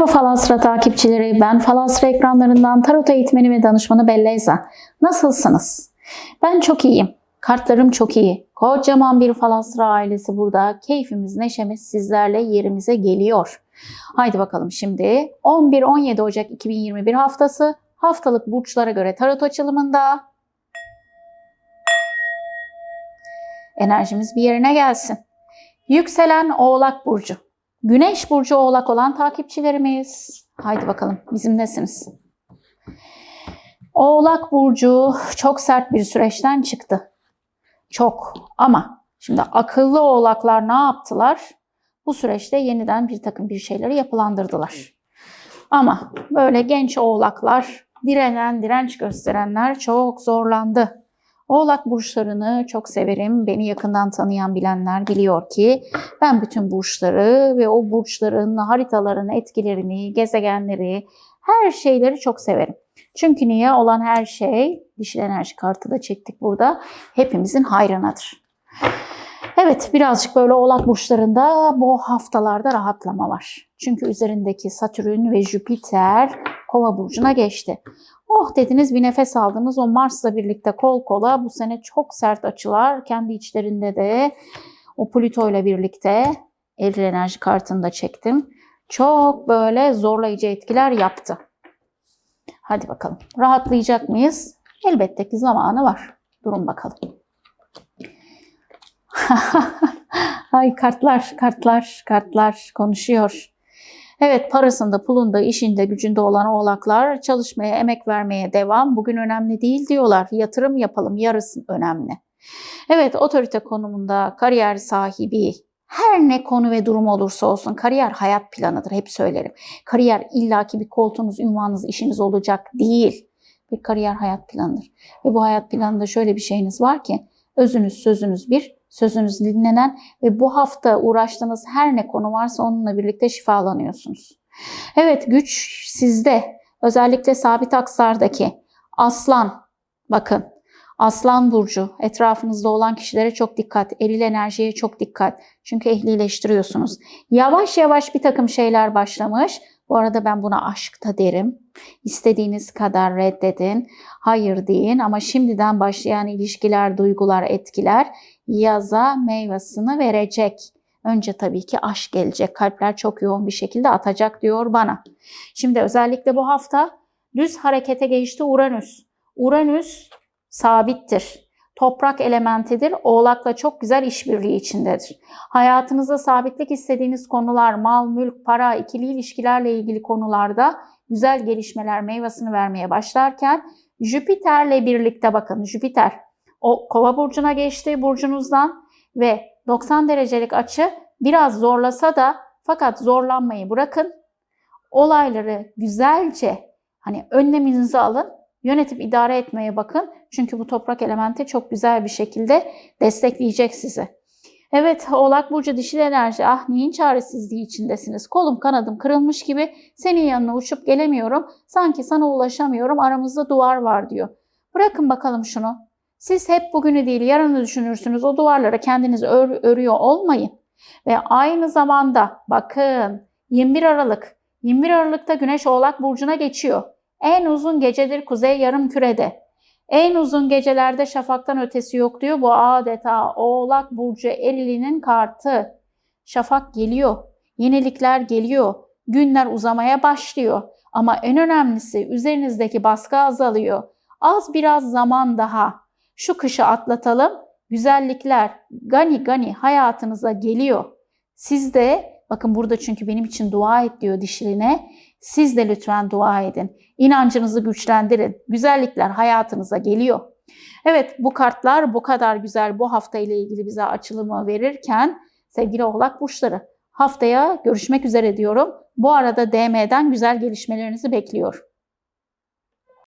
Merhaba Falasra takipçileri. Ben Falasra ekranlarından tarot eğitmeni ve danışmanı Belleza. Nasılsınız? Ben çok iyiyim. Kartlarım çok iyi. Kocaman bir Falasra ailesi burada. Keyfimiz, neşemiz sizlerle yerimize geliyor. Haydi bakalım şimdi 11-17 Ocak 2021 haftası haftalık burçlara göre tarot açılımında enerjimiz bir yerine gelsin. Yükselen Oğlak Burcu. Güneş burcu oğlak olan takipçilerimiz. Haydi bakalım bizimlesiniz. Oğlak burcu çok sert bir süreçten çıktı. Çok ama şimdi akıllı oğlaklar ne yaptılar? Bu süreçte yeniden bir takım bir şeyleri yapılandırdılar. Ama böyle genç oğlaklar, direnen, direnç gösterenler çok zorlandı. Oğlak burçlarını çok severim. Beni yakından tanıyan bilenler biliyor ki ben bütün burçları ve o burçların haritalarını, etkilerini, gezegenleri, her şeyleri çok severim. Çünkü niye? Olan her şey, dişil enerji kartı da çektik burada, hepimizin hayrınadır. Evet, birazcık böyle oğlak burçlarında bu haftalarda rahatlama var. Çünkü üzerindeki Satürn ve Jüpiter kova burcuna geçti. Oh dediniz bir nefes aldınız. O Mars'la birlikte kol kola bu sene çok sert açılar. Kendi içlerinde de o Plüto ile birlikte eril enerji kartını da çektim. Çok böyle zorlayıcı etkiler yaptı. Hadi bakalım. Rahatlayacak mıyız? Elbette ki zamanı var. Durun bakalım. Ay kartlar, kartlar, kartlar konuşuyor. Evet parasında, pulunda, işinde, gücünde olan oğlaklar çalışmaya, emek vermeye devam. Bugün önemli değil diyorlar. Yatırım yapalım, yarısı önemli. Evet otorite konumunda kariyer sahibi, her ne konu ve durum olursa olsun kariyer hayat planıdır. Hep söylerim. Kariyer illaki bir koltuğunuz, ünvanınız, işiniz olacak değil. Bir kariyer hayat planıdır. Ve bu hayat planında şöyle bir şeyiniz var ki özünüz, sözünüz bir, sözünüz dinlenen ve bu hafta uğraştığınız her ne konu varsa onunla birlikte şifalanıyorsunuz. Evet güç sizde. Özellikle sabit aksardaki aslan bakın aslan burcu etrafınızda olan kişilere çok dikkat. Eril enerjiye çok dikkat. Çünkü ehlileştiriyorsunuz. Yavaş yavaş bir takım şeyler başlamış. Bu arada ben buna aşk derim. İstediğiniz kadar reddedin, hayır deyin ama şimdiden başlayan ilişkiler, duygular, etkiler yaza meyvasını verecek. Önce tabii ki aşk gelecek. Kalpler çok yoğun bir şekilde atacak diyor bana. Şimdi özellikle bu hafta düz harekete geçti Uranüs. Uranüs sabittir. Toprak elementidir. Oğlakla çok güzel işbirliği içindedir. Hayatınızda sabitlik istediğiniz konular, mal, mülk, para, ikili ilişkilerle ilgili konularda güzel gelişmeler meyvasını vermeye başlarken Jüpiter'le birlikte bakın Jüpiter o kova burcuna geçti burcunuzdan ve 90 derecelik açı biraz zorlasa da fakat zorlanmayı bırakın. Olayları güzelce hani önleminizi alın. Yönetip idare etmeye bakın. Çünkü bu toprak elementi çok güzel bir şekilde destekleyecek sizi. Evet Oğlak Burcu dişil enerji. Ah neyin çaresizliği içindesiniz. Kolum kanadım kırılmış gibi senin yanına uçup gelemiyorum. Sanki sana ulaşamıyorum. Aramızda duvar var diyor. Bırakın bakalım şunu. Siz hep bugünü değil yarını düşünürsünüz. O duvarlara kendiniz ör, örüyor olmayın. Ve aynı zamanda bakın 21 Aralık. 21 Aralık'ta Güneş Oğlak Burcu'na geçiyor. En uzun gecedir Kuzey Yarım Kürede. En uzun gecelerde şafaktan ötesi yok diyor. Bu adeta Oğlak Burcu erilinin kartı. Şafak geliyor. Yenilikler geliyor. Günler uzamaya başlıyor. Ama en önemlisi üzerinizdeki baskı azalıyor. Az biraz zaman daha şu kışı atlatalım. Güzellikler gani gani hayatınıza geliyor. Siz de bakın burada çünkü benim için dua et diyor dişiline. Siz de lütfen dua edin. İnancınızı güçlendirin. Güzellikler hayatınıza geliyor. Evet bu kartlar bu kadar güzel bu hafta ile ilgili bize açılımı verirken sevgili oğlak burçları haftaya görüşmek üzere diyorum. Bu arada DM'den güzel gelişmelerinizi bekliyorum.